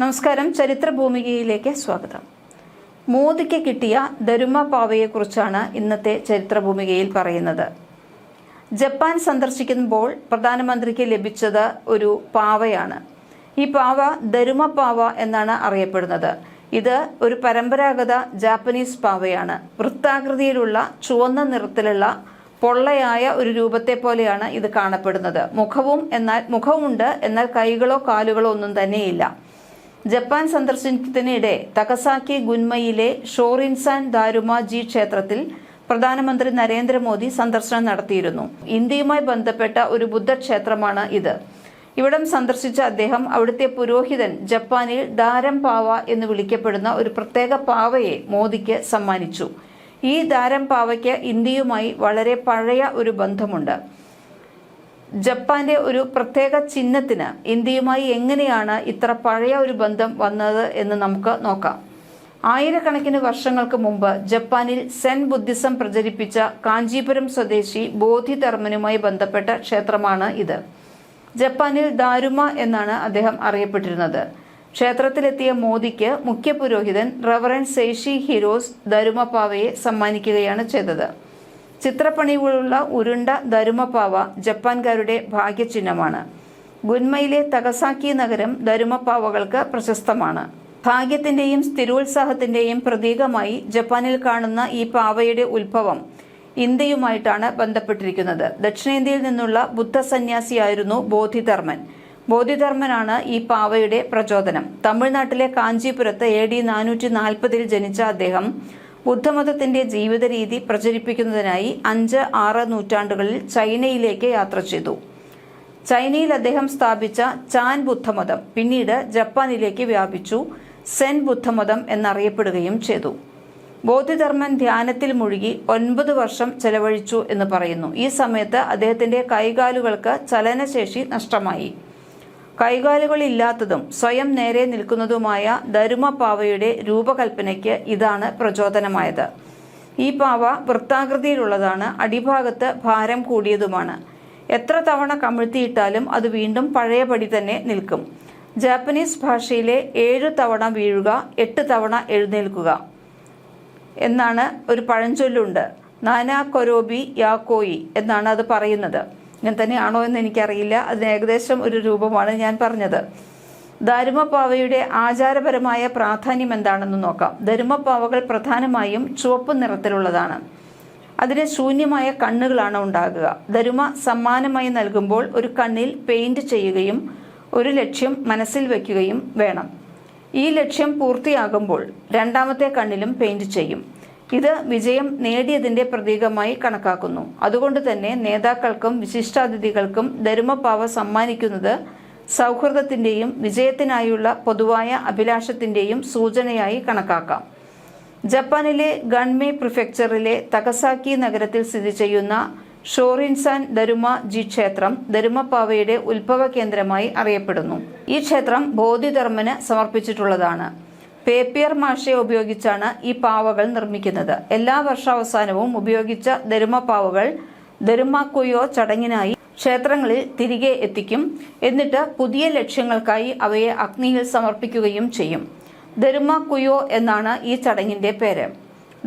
നമസ്കാരം. ചരിത്ര ഭൂമികയിലേക്ക് സ്വാഗതം. മോദിക്ക് കിട്ടിയ ദരുമ പാവയെക്കുറിച്ചാണ് ഇന്നത്തെ ചരിത്രഭൂമികയിൽ പറയുന്നത്. ജപ്പാൻ സന്ദർശിക്കുമ്പോൾ പ്രധാനമന്ത്രിക്ക് ലഭിച്ചത് ഒരു പാവയാണ്. ഈ പാവ ദരുമ പാവ എന്നാണ് അറിയപ്പെടുന്നത്. ഇത് ഒരു പരമ്പരാഗത ജാപ്പനീസ് പാവയാണ്. വൃത്താകൃതിയിലുള്ള ചുവന്ന നിറത്തിലുള്ള പൊള്ളയായ ഒരു രൂപത്തെ പോലെയാണ് ഇത് കാണപ്പെടുന്നത്. മുഖവും എന്നാൽ മുഖവുമുണ്ട്. എന്നാൽ കൈകളോ കാലുകളോ ഒന്നും തന്നെയില്ല. ജപ്പാൻ സന്ദർശനത്തിനിടെ തകസാക്കി ഗുൻമയിലെ ഷോറിൻസാൻ ദാരുമ ജി ക്ഷേത്രത്തിൽ പ്രധാനമന്ത്രി നരേന്ദ്രമോദി സന്ദർശനം നടത്തിയിരുന്നു. ഇന്ത്യയുമായി ബന്ധപ്പെട്ട ഒരു ബുദ്ധക്ഷേത്രമാണ് ഇത്. ഇവിടം സന്ദർശിച്ച അദ്ദേഹം അവിടുത്തെ പുരോഹിതൻ ജപ്പാനിൽ ദാരം പാവ എന്ന് വിളിക്കപ്പെടുന്ന ഒരു പ്രത്യേക പാവയെ മോദിക്ക് സമ്മാനിച്ചു. ഈ ദാരം പാവയ്ക്ക് ഇന്ത്യയുമായി വളരെ പഴയ ഒരു ബന്ധമുണ്ട്. ജപ്പാന്റെ ഒരു പ്രത്യേക ചിഹ്നത്തിന് ഇന്ത്യയുമായി എങ്ങനെയാണ് ഇത്ര പഴയ ഒരു ബന്ധം വന്നത് എന്ന് നമുക്ക് നോക്കാം. ആയിരക്കണക്കിന് വർഷങ്ങൾക്ക് മുമ്പ് ജപ്പാനിൽ സെൻ ബുദ്ധിസം പ്രചരിപ്പിച്ച കാഞ്ചീപുരം സ്വദേശി ബോധിധർമ്മനുമായി ബന്ധപ്പെട്ട ക്ഷേത്രമാണ് ഇത്. ജപ്പാനിൽ ദാരുമ എന്നാണ് അദ്ദേഹം അറിയപ്പെട്ടിരുന്നത്. ക്ഷേത്രത്തിലെത്തിയ മോദിക്ക് മുഖ്യ പുരോഹിതൻ റവറൻ സേഷി ഹിരോസ് ദരുമ പാവയെ സമ്മാനിക്കുകയാണ് ചെയ്തത്. ചിത്രപ്പണികളുള്ള ഉരുണ്ട ദരുമപാവ ജപ്പാൻകാരുടെ ഭാഗ്യചിഹ്നമാണ്. ഗുന്മയിലെ തകസാക്കി നഗരം ദരുമപാവകൾക്ക് പ്രശസ്തമാണ്. ഭാഗ്യത്തിന്റെയും സ്ഥിരോത്സാഹത്തിന്റെയും പ്രതീകമായി ജപ്പാനിൽ കാണുന്ന ഈ പാവയുടെ ഉത്ഭവം ഇന്ത്യയുമായിട്ടാണ് ബന്ധപ്പെട്ടിരിക്കുന്നത്. ദക്ഷിണേന്ത്യയിൽ നിന്നുള്ള ബുദ്ധ സന്യാസിയായിരുന്നു ബോധിധർമ്മൻ. ബോധിധർമ്മനാണ് ഈ പാവയുടെ പ്രചോദനം. തമിഴ്നാട്ടിലെ കാഞ്ചീപുരത്ത് എ ഡി നാനൂറ്റി നാൽപ്പതിൽ ജനിച്ച അദ്ദേഹം ബുദ്ധമതത്തിന്റെ ജീവിത രീതി പ്രചരിപ്പിക്കുന്നതിനായി അഞ്ച് ആറ് നൂറ്റാണ്ടുകളിൽ ചൈനയിലേക്ക് യാത്ര ചെയ്തു. ചൈനയിൽ അദ്ദേഹം സ്ഥാപിച്ച ചാൻ ബുദ്ധമതം പിന്നീട് ജപ്പാനിലേക്ക് വ്യാപിച്ചു സെൻ ബുദ്ധമതം എന്നറിയപ്പെടുകയും ചെയ്തു. ബോധിധർമ്മൻ ധ്യാനത്തിൽ മുഴുകി ഒൻപത് വർഷം ചെലവഴിച്ചു എന്ന് പറയുന്നു. ഈ സമയത്ത് അദ്ദേഹത്തിന്റെ കൈകാലുകൾക്ക് ചലനശേഷി നഷ്ടമായി. കൈകാലുകളില്ലാത്തതും സ്വയം നേരെ നിൽക്കുന്നതുമായ ധരുമ പാവയുടെ രൂപകൽപ്പനയ്ക്ക് ഇതാണ് പ്രചോദനമായത്. ഈ പാവ വൃത്താകൃതിയിലുള്ളതാണ് അടിഭാഗത്ത് ഭാരം കൂടിയതുമാണ്. എത്ര തവണ കമിഴ്ത്തിയിട്ടാലും അത് വീണ്ടും പഴയപടി തന്നെ നിൽക്കും. ജാപ്പനീസ് ഭാഷയിലെ ഏഴ് തവണ വീഴുക എട്ട് തവണ എഴുന്നേൽക്കുക എന്നാണ് ഒരു പഴഞ്ചൊല്ലുണ്ട്. നാനാ കൊരോബി യാക്കോയി എന്നാണ് അത് പറയുന്നത്. ഇങ്ങനെ തന്നെയാണോ എന്ന് എനിക്കറിയില്ല. അതിന് ഏകദേശം ഒരു രൂപമാണ് ഞാൻ പറഞ്ഞത്. ധരുമപ്പാവയുടെ ആചാരപരമായ പ്രാധാന്യം എന്താണെന്ന് നോക്കാം. ധരുമപ്പാവകൾ പ്രധാനമായും ചുവപ്പ് നിറത്തിലുള്ളതാണ്. അതിന് ശൂന്യമായ കണ്ണുകളാണ് ഉണ്ടാകുക. ധരുമ സമ്മാനമായി നൽകുമ്പോൾ ഒരു കണ്ണിൽ പെയിന്റ് ചെയ്യുകയും ഒരു ലക്ഷ്യം മനസ്സിൽ വയ്ക്കുകയും വേണം. ഈ ലക്ഷ്യം പൂർത്തിയാകുമ്പോൾ രണ്ടാമത്തെ കണ്ണിലും പെയിന്റ് ചെയ്യും. ഇത് വിജയം നേടിയതിന്റെ പ്രതീകമായി കണക്കാക്കുന്നു. അതുകൊണ്ട് തന്നെ നേതാക്കൾക്കും വിശിഷ്ടാതിഥികൾക്കും ധരുമപാവ സമ്മാനിക്കുന്നത് സൗഹൃദത്തിന്റെയും വിജയത്തിനായുള്ള പൊതുവായ അഭിലാഷത്തിന്റെയും സൂചനയായി കണക്കാക്കാം. ജപ്പാനിലെ ഗൺമേ പ്രിഫെക്ചറിലെ തകസാക്കി നഗരത്തിൽ സ്ഥിതി ചെയ്യുന്ന ഷോറിൻസാൻ ദരുമ ജി ക്ഷേത്രം ദരുമപാവയുടെ ഉത്ഭവ കേന്ദ്രമായി അറിയപ്പെടുന്നു. ഈ ക്ഷേത്രം ബോധിധർമ്മന് സമർപ്പിച്ചിട്ടുള്ളതാണ്. പേപ്പിയർ മാഷെ ഉപയോഗിച്ചാണ് ഈ പാവകൾ നിർമ്മിക്കുന്നത്. എല്ലാ വർഷാവസാനവും ഉപയോഗിച്ച ദരുമ പാവകൾ ദരുമാക്കുയോ ചടങ്ങിനായി ക്ഷേത്രങ്ങളിൽ തിരികെ എത്തിക്കും. എന്നിട്ട് പുതിയ ലക്ഷ്യങ്ങൾക്കായി അവയെ അഗ്നിയിൽ സമർപ്പിക്കുകയും ചെയ്യും. ദരുമ കുയോ എന്നാണ് ഈ ചടങ്ങിന്റെ പേര്.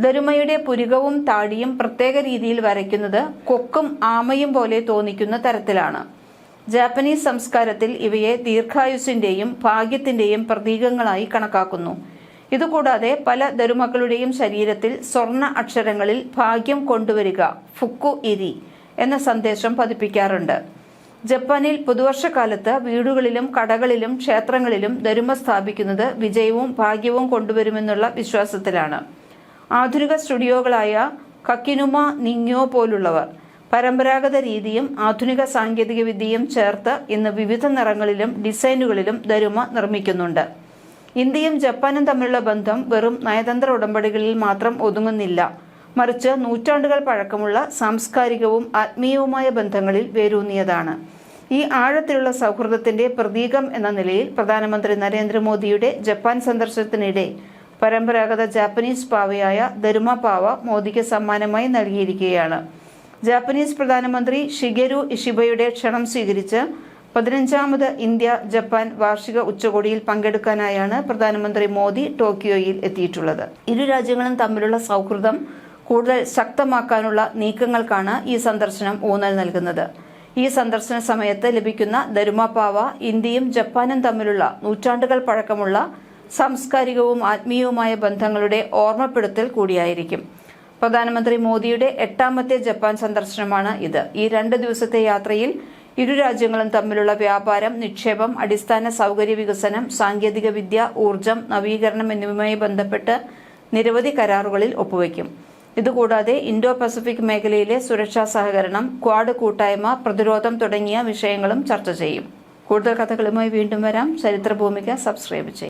ദരുമയുടെ പുരികവും താടിയും പ്രത്യേക രീതിയിൽ വരയ്ക്കുന്നത് കൊക്കും ആമയും പോലെ തോന്നിക്കുന്ന തരത്തിലാണ്. ജാപ്പനീസ് സംസ്കാരത്തിൽ ഇവയെ ദീർഘായുസിന്റെയും ഭാഗ്യത്തിന്റെയും പ്രതീകങ്ങളായി കണക്കാക്കുന്നു. ഇതുകൂടാതെ പല ദരുമക്കളുടെയും ശരീരത്തിൽ സ്വർണ അക്ഷരങ്ങളിൽ ഭാഗ്യം കൊണ്ടുവരിക ഫുക്കു ഇരി എന്ന സന്ദേശം പതിപ്പിക്കാറുണ്ട്. ജപ്പാനിൽ പുതുവർഷക്കാലത്ത് വീടുകളിലും കടകളിലും ക്ഷേത്രങ്ങളിലും ദരുമ സ്ഥാപിക്കുന്നത് വിജയവും ഭാഗ്യവും കൊണ്ടുവരുമെന്നുള്ള വിശ്വാസത്തിലാണ്. ആധുനിക സ്റ്റുഡിയോകളായ കക്കിനുമ നിങ്ങോ പോലുള്ളവർ പരമ്പരാഗത രീതിയും ആധുനിക സാങ്കേതിക വിദ്യയും ചേർത്ത് ഇന്ന് വിവിധ നിറങ്ങളിലും ഡിസൈനുകളിലും ദരുമ നിർമ്മിക്കുന്നുണ്ട്. ഇന്ത്യയും ജപ്പാനും തമ്മിലുള്ള ബന്ധം വെറും നയതന്ത്ര ഉടമ്പടികളിൽ മാത്രം ഒതുങ്ങുന്നില്ല. മറിച്ച് നൂറ്റാണ്ടുകൾ പഴക്കമുള്ള സാംസ്കാരികവും ആത്മീയവുമായ ബന്ധങ്ങളിൽ വേരൂന്നിയതാണ്. ഈ ആഴത്തിലുള്ള സൗഹൃദത്തിന്റെ പ്രതീകം എന്ന നിലയിൽ പ്രധാനമന്ത്രി നരേന്ദ്രമോദിയുടെ ജപ്പാൻ സന്ദർശനത്തിനിടെ പരമ്പരാഗത ജാപ്പനീസ് പാവയായ ദരുമ പാവ മോദിക്ക് സമ്മാനമായി നൽകിയിരിക്കുകയാണ്. ജാപ്പനീസ് പ്രധാനമന്ത്രി ഷിഗെരു ഇഷിബയുടെ ക്ഷണം സ്വീകരിച്ച് പതിനഞ്ചാമത് ഇന്ത്യ ജപ്പാൻ വാർഷിക ഉച്ചകോടിയിൽ പങ്കെടുക്കാനായാണ് പ്രധാനമന്ത്രി മോദി ടോക്കിയോയിൽ എത്തിയിട്ടുള്ളത്. ഇരു രാജ്യങ്ങളും തമ്മിലുള്ള സൗഹൃദം കൂടുതൽ ശക്തമാക്കാനുള്ള നീക്കങ്ങൾക്കാണ് ഈ സന്ദർശനം ഊന്നൽ നൽകുന്നത്. ഈ സന്ദർശന സമയത്ത് ലഭിക്കുന്ന ദരുമാപാവ ഇന്ത്യയും ജപ്പാനും തമ്മിലുള്ള നൂറ്റാണ്ടുകൾ പഴക്കമുള്ള സാംസ്കാരികവും ആത്മീയവുമായ ബന്ധങ്ങളുടെ ഓർമ്മപ്പെടുത്തൽ കൂടിയായിരിക്കും. പ്രധാനമന്ത്രി മോദിയുടെ എട്ടാമത്തെ ജപ്പാൻ സന്ദർശനമാണ് ഇത്. ഈ രണ്ട് ദിവസത്തെ യാത്രയിൽ ഇരു രാജ്യങ്ങളും തമ്മിലുള്ള വ്യാപാരം നിക്ഷേപം അടിസ്ഥാന സൗകര്യ വികസനം സാങ്കേതിക വിദ്യ ഊർജം നവീകരണം എന്നിവയുമായി ബന്ധപ്പെട്ട് നിരവധി കരാറുകളിൽ ഒപ്പുവയ്ക്കും ഇതുകൂടാതെ ഇൻഡോ പസഫിക് മേഖലയിലെ സുരക്ഷാ സഹകരണം ക്വാഡ് കൂട്ടായ്മ പ്രതിരോധം തുടങ്ങിയ വിഷയങ്ങളും ചർച്ച ചെയ്യും. കൂടുതൽ കഥകളുമായി വീണ്ടും വരാം. ചരിത്രഭൂമിക സബ്സ്ക്രൈബ് ചെയ്യും.